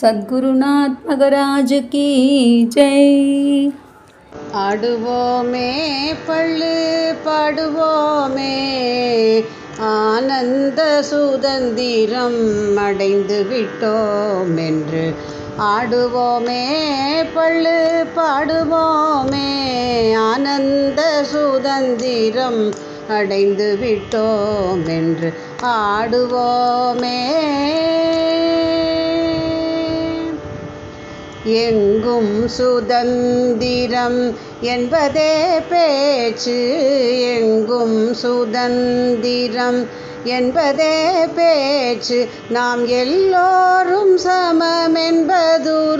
சத்குருநாத் மகராஜ் கீ ஜெய். ஆடுவோமே பள்ளு பாடுவோமே. ஆனந்த சுதந்திரம் அடைந்து விட்டோம் என்று ஆடுவோமே பள்ளு பாடுவோமே. ஆனந்த சுதந்திரம் அடைந்து விட்டோம் என்று ஆடுவோமே. எங்கும் சுதந்திரம் என்பதே பேச்சு. எங்கும் சுதந்திரம் என்பதே பேச்சு. நாம் எல்லோரும் சமம் என்பதுருதியாச்சு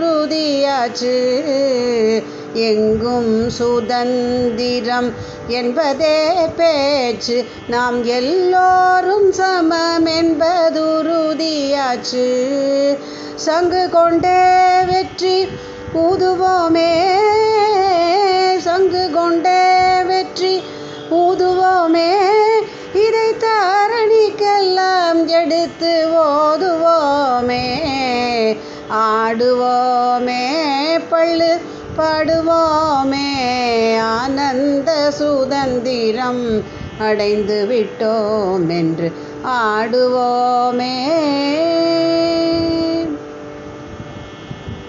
எங்கும் சுதந்திரம் என்பதே பேச்சு. நாம் எல்லோரும் சமம் என்பதுருதியாச்சு சங்கு கொண்டே வெற்றி ஊதுவோமே. சங்கு கொண்டே வெற்றி ஊதுவோமே. இதை தாரணிக்கெல்லாம் எடுத்து ஓதுவோமே. ஆடுவோமே பள்ளு பாடுவோமே. ஆனந்த சுதந்திரம் அடைந்து விட்டோம் என்று ஆடுவோமே.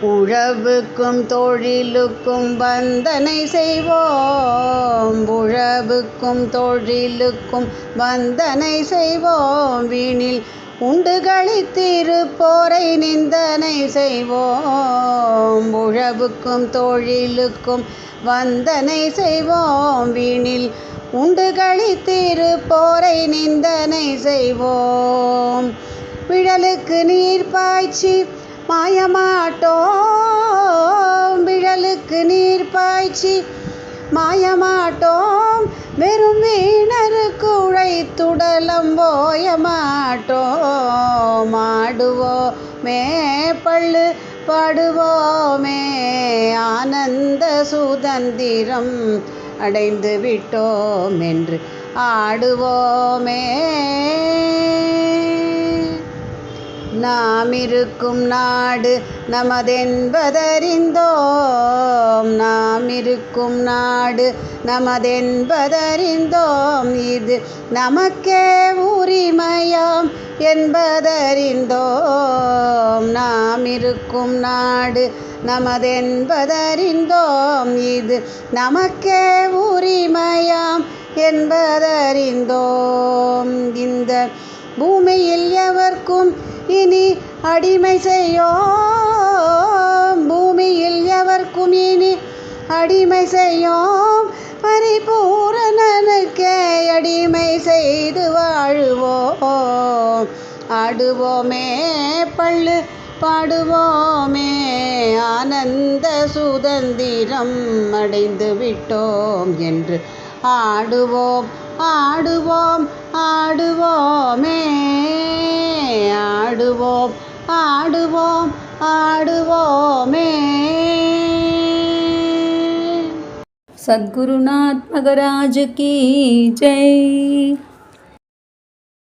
உழவுக்கும் தொழிலுக்கும் வந்தனை செய்வோம். உழவுக்கும் தொழிலுக்கும் வந்தனை செய்வோம். வீணில் உண்டு களித்திருப்போரை நிந்தனை செய்வோம். உழவுக்கும் தொழிலுக்கும் வந்தனை செய்வோம். வீணில் உண்டு களித்திருப்போரை நிந்தனை செய்வோம். விழலுக்கு நீர் பாய்ச்சி மாயமாட்டோம். விழலுக்கு நீர் பாய்ச்சி மாயமாட்டோம். வெறும் வீணருக்கு உழைத்துடலம் போயமாட்டோம் ஆடுவோமே பள்ளு பாடுவோமே. ஆனந்த சுதந்திரம் அடைந்து விட்டோம் என்று ஆடுவோமே. நாம் இருக்கும் நாடு நமதென்பதறிந்தோம். நாம் இருக்கும் நாடு நமதென்பதறிந்தோம். இது நமக்கே உரிமையாம் என்பதறிந்தோம். நாம் இருக்கும் நாடு நமதென்பதறிந்தோம். இது நமக்கே உரிமையாம் என்பதறிந்தோம். இந்த பூமியில் எவர்க்கும் இனி அடிமை செய்யோம். பூமியில் எவர்க்கும் இனி அடிமை செய்யோம். பரிபூரணனுக்கே அடிமை செய்து வாழுவோம். ஆடுவோமே பள்ளு பாடுவோமே ஆனந்த சுதந்திரம் அடைந்து விட்டோம் என்று ஆடுவோம். ஆடுவோம் ஆடுவோமே. ஆடுவோம் ஆடுவோம் ஆடுவோமே. சத்குருநாத் மகராஜ் கி ஜெய்.